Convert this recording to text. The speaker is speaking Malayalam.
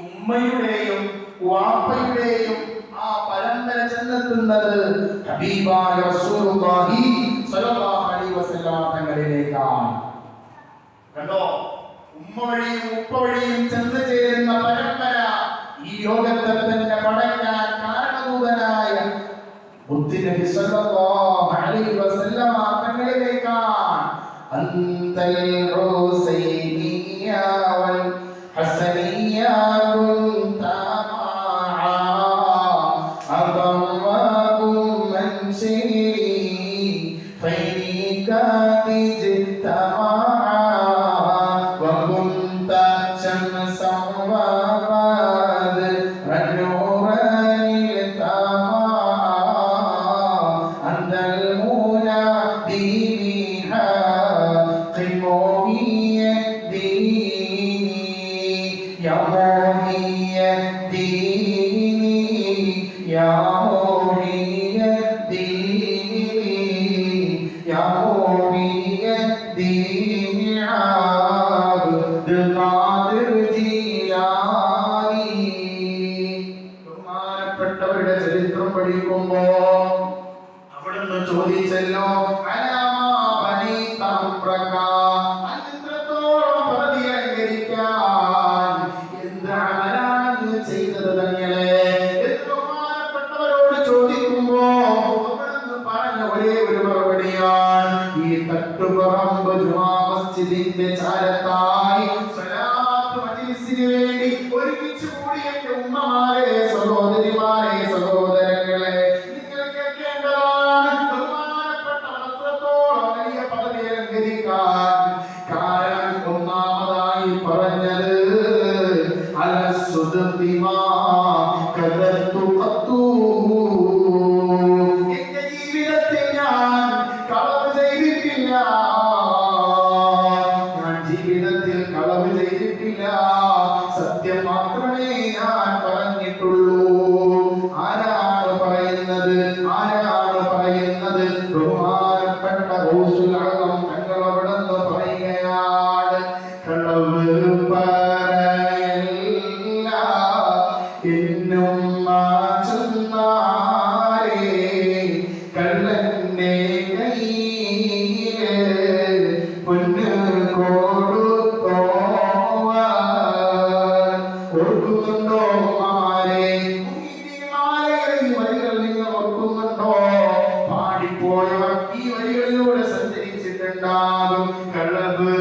ഉമ്മയുടെയും വാപ്പയുടെയും ആ പരമ്പര ചെന്നെത്തുന്നത് ഹബീബായ റസൂലുള്ളാഹി അലൈഹി വസല്ലം കണ്ടോ? ഉമ്മ വഴിയും ഉപ്പ വഴിയും ചെന്ന് ചേരുന്ന പരമ്പര ഈ ലോകത്തെ തന്നെ പടയ്ക്കാൻ കാരണഭൂതനായ മുത്തുനബി സ്വല്ലല്ലാഹു അലൈഹി വസല്ലം തങ്ങളിലേക്കാണ്. അന്തൽ ഹസനിയ ബഹുമാനപ്പെട്ടവരുടെ ചരിത്രം പഠിക്കുമ്പോ അവിടുന്ന് ചോദിച്ചല്ലോ അലാമാ ബനി ജുമാ മസ്ജിദിന്റെ ചാരത്തായി സ്വലാത്ത് മജ്ലിസിന് വേണ്ടി ഒരുമിച്ച് കൂടി എന്റെ ഉമ്മമാരെ സഹോദരിമാരെ സഹോദരങ്ങളെ നിങ്ങൾ ബഹുമാനപ്പെട്ടവർ അത്രത്തോളം വലിയ പദവി അലങ്കരിക്കാൻ കാരണം ഒന്നാമതായി പറഞ്ഞത് അലസുദ്ദിമാ കദത്തു ജീവിതത്തിൽ കളവ് ചെയ്തിട്ടില്ല. സത്യം മാത്രമേ ഞാൻ പറഞ്ഞിട്ടുള്ളൂ. ആരാണ് പറയുന്നത്? ആരാണ് പറയുന്നത്? ബഹുമാനപ്പെട്ട ഗൗസുൽ അകം ഞങ്ങൾ അവിടെ നിന്ന് പറയുകയാണ് കളവ് പറയില്ല എന്നും ചെന്നാരേ കള്ളന്റെ കളവ്